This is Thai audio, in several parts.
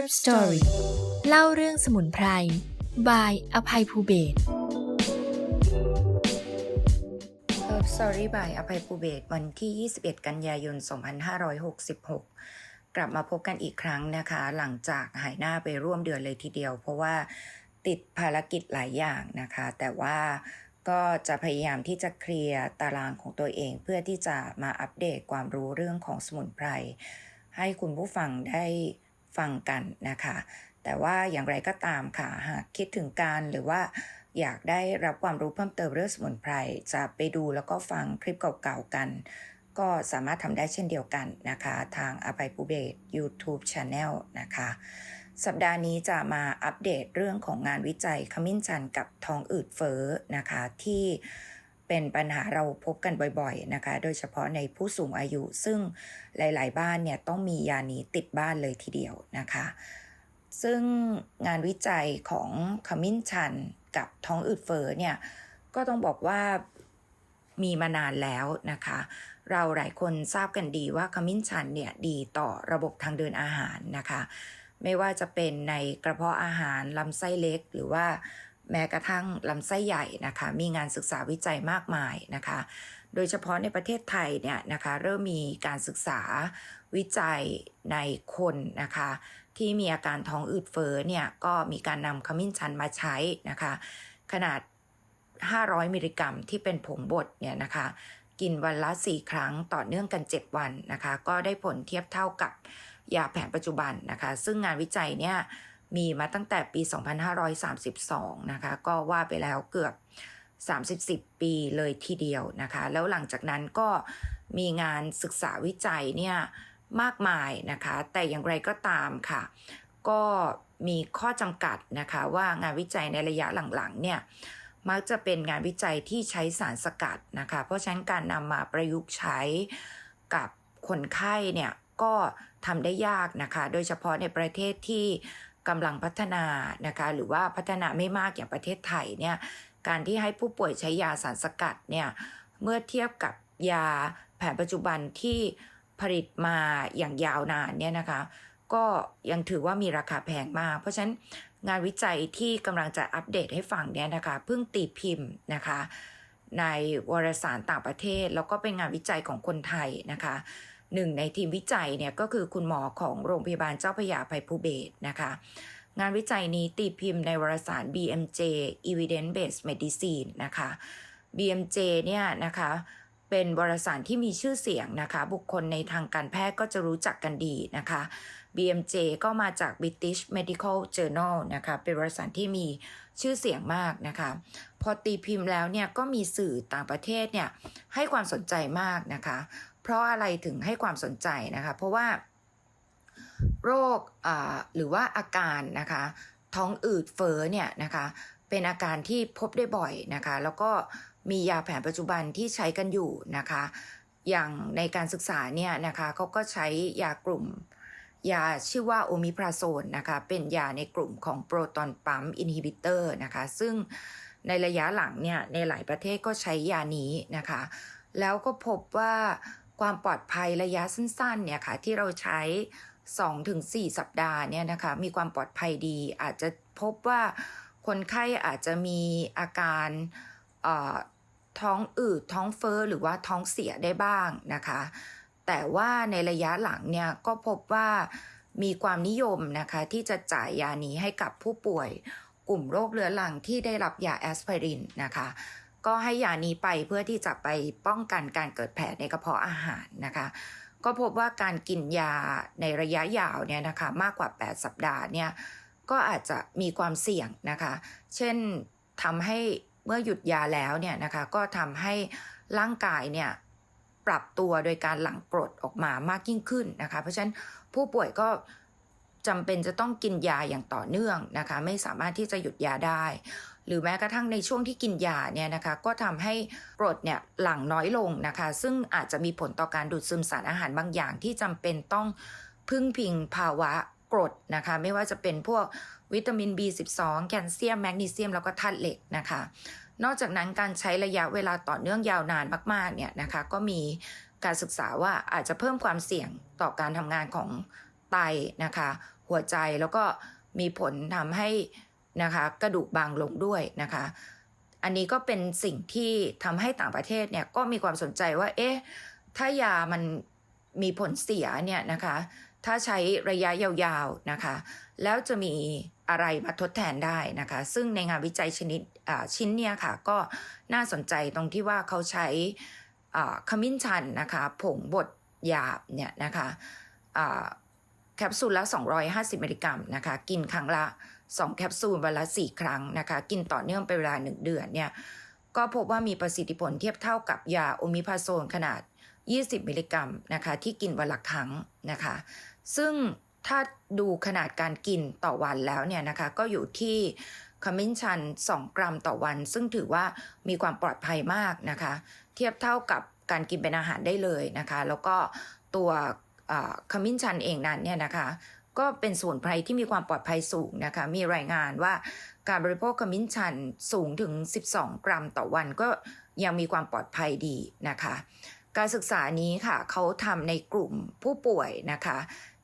Herb Story เล่าเรื่องสมุนไพรบายอภัยภูเบศร Herb Story by อภัยภูเบศวันที่ 21 กันยายน 2566 กลับมาพบกันอีกครั้งนะคะ หลังจากหายหน้าไปร่วมเดือนเลยทีเดียว เพราะว่าติดภารกิจหลายอย่างนะคะ แต่ว่าก็จะพยายามที่จะเคลียร์ตารางของตัวเอง เพื่อที่จะมาอัปเดตความรู้เรื่องของสมุนไพรให้คุณผู้ฟังได้ ฟังกันนะคะ แต่ว่าอย่างไรก็ตามค่ะ หากคิดถึงการหรือว่าอยากได้รับความรู้เพิ่มเติมเรื่องสมุนไพรจะไปดูแล้วก็ฟังคลิปเก่าๆกัน ก็สามารถทำได้เช่นเดียวกันนะคะ ทางอภัยภูเบศ YouTube Channel นะคะ สัปดาห์นี้จะมาอัปเดตเรื่องของงานวิจัยขมิ้นชันกับท้องอืดเฟ้อนะคะที่ เป็นปัญหาเราพบกันบ่อยๆนะคะ โดยเฉพาะในผู้สูงอายุ ซึ่งหลาย ๆ บ้านเนี่ยต้องมียานี้ติดบ้านเลยทีเดียวนะคะ ซึ่งงานวิจัยของขมิ้นชันกับท้องอืดเฟ้อเนี่ยก็ต้องบอกว่ามีมานานแล้วนะคะ เราหลายคนทราบกันดีว่าขมิ้นชันเนี่ยดีต่อระบบทางเดินอาหารนะคะ ไม่ว่าจะเป็นในกระเพาะอาหารลำไส้เล็กหรือว่า แม้กระทั่งลำไส้ใหญ่นะคะ มีงานศึกษาวิจัยมากมายนะคะ โดยเฉพาะในประเทศไทยเนี่ยนะคะเริ่มมีการศึกษาวิจัยในคนนะคะ ที่มีอาการท้องอืดเฟ้อเนี่ยก็มีการนำขมิ้นชันมาใช้นะคะ ขนาด 500 มิลลิกรัมที่เป็นผงบดเนี่ยนะคะ กินวันละ 4 ครั้งต่อเนื่องกัน 7 วันนะคะ ก็ได้ผลเทียบเท่ากับยาแผนปัจจุบันนะคะ ซึ่งงานวิจัยเนี่ย มีมาตั้งแต่ปี 2532 นะคะ ก็ว่าไปแล้วเกือบ 30 ปีเลยทีเดียวนะคะ แล้วหลังจากนั้นก็มีงานศึกษาวิจัยเนี่ยมากมายนะคะ แต่อย่างไรก็ตามค่ะ ก็มีข้อจำกัดนะคะว่างานวิจัยในระยะหลังๆเนี่ยมักจะเป็นงานวิจัยที่ใช้สารสกัดนะคะ เพราะฉะนั้นการนำมาประยุกต์ใช้กับคนไข้เนี่ยก็ทำได้ยากนะคะ โดยเฉพาะในประเทศที่ กำลังพัฒนานะคะหรือว่าพัฒนาไม่มากอย่างประเทศไทยเนี่ยการที่ให้ผู้ป่วยใช้ยาสารสกัดเนี่ยเมื่อเทียบกับยาแผนปัจจุบันที่ผลิตมาอย่างยาวนานเนี่ยนะคะก็ยังถือว่ามีราคาแพงมาก เพราะฉะนั้นงานวิจัยที่กำลังจะอัปเดตให้ฟังเนี่ยนะคะเพิ่งตีพิมพ์นะคะในวารสารต่างประเทศ แล้วก็เป็นงานวิจัยของคนไทยนะคะ หนึ่งในทีมวิจัยเนี่ยก็คือคุณหมอของโรงพยาบาลเจ้าพระยาภัยภูเบศนะคะงานวิจัยนี้ตีพิมพ์ในวารสาร BMJ Evidence Based Medicine นะคะ BMJ เนี่ยนะคะเป็นวารสารที่มีชื่อเสียงนะคะ บุคคลในทางการแพทย์ก็จะรู้จักกันดีนะคะ BMJ ก็มาจาก British Medical Journal นะคะเป็นวารสารที่มีชื่อเสียงมากนะคะ พอตีพิมพ์แล้วเนี่ยก็มีสื่อต่างประเทศเนี่ยให้ความสนใจมากนะคะ ราะอะไรถึงให้ความสนใจนะคะ เพราะว่าโรคหรือว่าอาการนะคะ ท้องอืดเฟ้อเนี่ยนะคะ เป็นอาการที่พบได้บ่อยนะคะ แล้วก็มียาแผนปัจจุบันที่ใช้กันอยู่นะคะ อย่างในการศึกษาเนี่ยนะคะเขาก็ใช้ยากลุ่มยาชื่อว่าโอมิพราโซนนะคะ เป็นยาในกลุ่มของโปรตอนปั๊มอินฮิบิเตอร์นะคะ ซึ่งในระยะหลังเนี่ยในหลายประเทศก็ใช้ยานี้นะคะ แล้วก็พบว่า ความปลอดภัยระยะสั้นๆเนี่ยค่ะที่เราใช้ 2-4 สัปดาห์เนี่ยนะคะมีความปลอดภัยดี อาจจะพบว่าคนไข้อาจจะมีอาการท้องอืดท้องเฟอ้อหรือว่าท้องเสียได้บ้างนะคะ แต่ว่าในระยะหลังเนี่ยก็พบว่ามีความนิยมนะคะที่จะจ่ายยานี้ให้กับผู้ป่วย กลุ่มโรคเรื้อรังที่ได้รับยาแอสไพรินนะคะ ก็ให้ยานี้ไปเพื่อที่จะไปป้องกันการเกิดแผลในกระเพาะอาหารนะคะ ก็พบว่าการกินยาในระยะยาวเนี่ยนะคะมากกว่า 8 สัปดาห์เนี่ยก็อาจจะมีความเสี่ยงนะคะ เช่นทำให้เมื่อหยุดยาแล้วเนี่ยนะคะก็ทำให้ร่างกายเนี่ยปรับตัวโดยการหลั่งกรดออกมามากยิ่งขึ้นนะคะ เพราะฉะนั้นผู้ป่วยก็ จำเป็นจะต้องกินยาอย่างต่อเนื่องนะคะ ไม่สามารถที่จะหยุดยาได้ หรือแม้กระทั่งในช่วงที่กินยาเนี่ยนะคะ ก็ทำให้กรดเนี่ยหลั่งน้อยลงนะคะ ซึ่งอาจจะมีผลต่อการดูดซึมสารอาหารบางอย่างที่จำเป็นต้องพึ่งพิงภาวะกรดนะคะ ไม่ว่าจะเป็นพวกวิตามิน B12 แคลเซียมแมกนีเซียมแล้วก็ธาตุเหล็กนะคะ นอกจากนั้นการใช้ระยะเวลาต่อเนื่องยาวนานมากๆเนี่ยนะคะ ก็มีการศึกษาว่าอาจจะเพิ่มความเสี่ยงต่อการทำงานของ ไตนะคะ หัวใจแล้วก็มีผลทำให้นะคะกระดูกบางลงด้วยนะคะ อันนี้ก็เป็นสิ่งที่ทำให้ต่างประเทศเนี่ยก็มีความสนใจว่า เอ๊ะ ถ้ายามันมีผลเสียเนี่ยนะคะ ถ้าใช้ระยะยาวๆนะคะ แล้วจะมีอะไรมาทดแทนได้นะคะ ซึ่งในงานวิจัยชนิดชิ้นเนี่ยค่ะ ก็น่าสนใจตรงที่ว่าเขาใช้ขมิ้นชันนะคะ ผงบดหยาบเนี่ยนะคะ แคปซูลละ 250 มิลลิกรัมนะคะ กินครั้งละ 2 แคปซูลวันละ 4 ครั้งนะคะ กินต่อเนื่องเป็นเวลา 1 เดือนเนี่ย ก็พบว่ามีประสิทธิผลเทียบเท่ากับยาโอมิพาโซนขนาด 20 มิลลิกรัมนะคะ ที่กินวันละครั้งนะคะ ซึ่งถ้าดูขนาดการกินต่อวันแล้วเนี่ยนะคะ ก็อยู่ที่ขมิ้นชัน 2 กรัมต่อวัน ซึ่งถือว่ามีความปลอดภัยมากนะคะ เทียบเท่ากับการกินเป็นอาหารได้เลยนะคะ แล้วก็ตัว ขมิ้นชันเองนั้นเนี่ยนะคะก็เป็นสมุนไพรที่มีความปลอดภัยสูงนะคะ มีรายงานว่าการบริโภคขมิ้นชันสูงถึง 12 กรัมต่อวันก็ยังมีความปลอดภัยดีนะคะ การศึกษานี้ค่ะเขาทำในกลุ่มผู้ป่วยนะคะ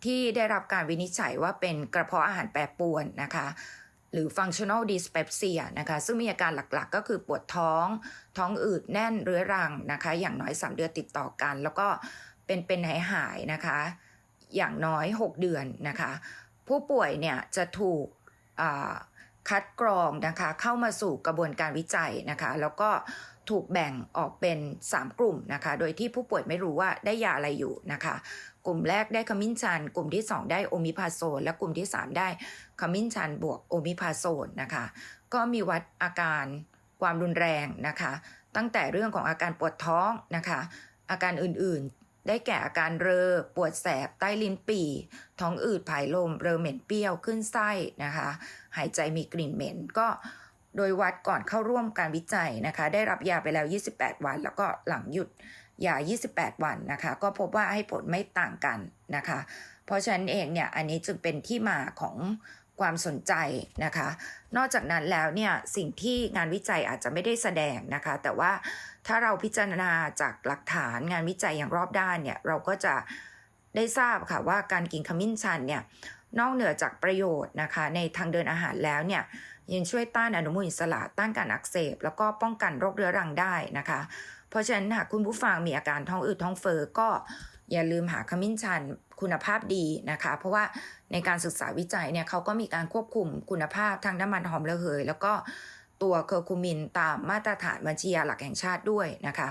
ที่ได้รับการวินิจฉัยว่าเป็นกระเพาะอาหารแปรปรวนนะคะหรือ functional dyspepsia นะคะ ซึ่งมีอาการหลักๆ ก็คือปวดท้อง ท้องอืดแน่นเรื้อรังนะคะ อย่างน้อย 3 เดือนติดต่อกัน แล้วก็ เป็นเป็นหายหายนะคะ อย่างน้อย 6 เดือนนะคะ ผู้ป่วยเนี่ยจะถูกคัดกรองนะคะเข้ามาสู่กระบวนการวิจัยนะคะ แล้วก็ถูกแบ่งออกเป็น 3 กลุ่มนะคะ โดยที่ผู้ป่วยไม่รู้ว่าได้ยาอะไรอยู่นะคะ กลุ่มแรกได้ขมิ้นชัน กลุ่มที่ 2 ได้โอมิพาโซน และกลุ่มที่ 3 ได้ขมิ้นชันบวกโอมิพาโซนนะคะ ก็มีวัดอาการความรุนแรงนะคะ ตั้งแต่เรื่องของอาการปวดท้องนะคะ อาการอื่นๆ ได้แก่อาการเรอ ปวดแสบ ใต้ลิ้นปี่ ท้องอืดผายลม เรอเหม็นเปรี้ยว ขึ้นไส้นะคะ หายใจมีกลิ่นเหม็น ก็โดยวัดก่อนเข้าร่วมการวิจัยนะคะ ได้รับยาไปแล้ว 28 วัน แล้วก็หลังหยุดยา 28 วันนะคะ ก็พบว่าให้ผลไม่ต่างกันนะคะ เพราะฉะนั้นเองเนี่ย อันนี้จึงเป็นที่มาของ ความสนใจนะคะ นอกจากนั้นแล้วเนี่ยสิ่งที่งานวิจัยอาจจะไม่ได้แสดงนะคะ แต่ว่าถ้าเราพิจารณาจากหลักฐานงานวิจัยอย่างรอบด้านเนี่ยเราก็จะได้ทราบค่ะว่าการกินขมิ้นชันเนี่ยนอกเหนือจากประโยชน์นะคะ ในทางเดินอาหารแล้วเนี่ยยังช่วยต้านอนุมูลอิสระต้านการอักเสบ แล้วก็ป้องกันโรคเรื้อรังได้นะคะ เพราะฉะนั้นหากคุณผู้ฟังมีอาการท้องอืดท้องเฟอ้อก็อย่าลืมหาขมิ้นชัน คุณภาพดีนะคะ เพราะว่าในการศึกษาวิจัยเนี่ยเขาก็มีการควบคุมคุณภาพทางน้ำมันหอมระเหย แล้วก็ตัวเคอร์คูมินตามมาตรฐานบัญชียาหลักแห่งชาติด้วยนะคะ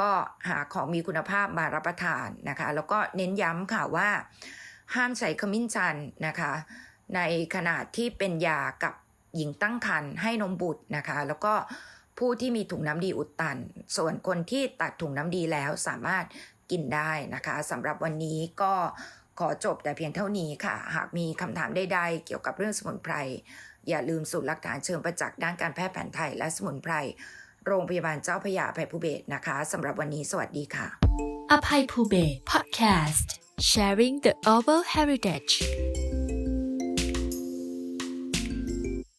ก็หาของมีคุณภาพมารับประทานนะคะ แล้วก็เน้นย้ำค่ะว่า ห้ามใช้ขมิ้นชันนะคะ ในขนาดที่เป็นยากับหญิงตั้งครรภ์ให้นมบุตรนะคะ แล้วก็ผู้ที่มีถุงน้ำดีอุดตัน ส่วนคนที่ตัดถุงน้ำดีแล้วสามารถ กินได้นะคะสำหรับวันนี้ก็ขอจบแต่เพียงเท่านี้ค่ะ หากมีคำถามใดๆ เกี่ยวกับเรื่องสมุนไพร อย่าลืมสูตรหลักฐานเชิงประจักษ์ด้านการแพทย์แผนไทยและสมุนไพร โรงพยาบาลเจ้าพระยาอภัยภูเบศนะคะสำหรับวันนี้สวัสดีค่ะ อภัยภูเบศ Podcast Sharing the Oral Heritage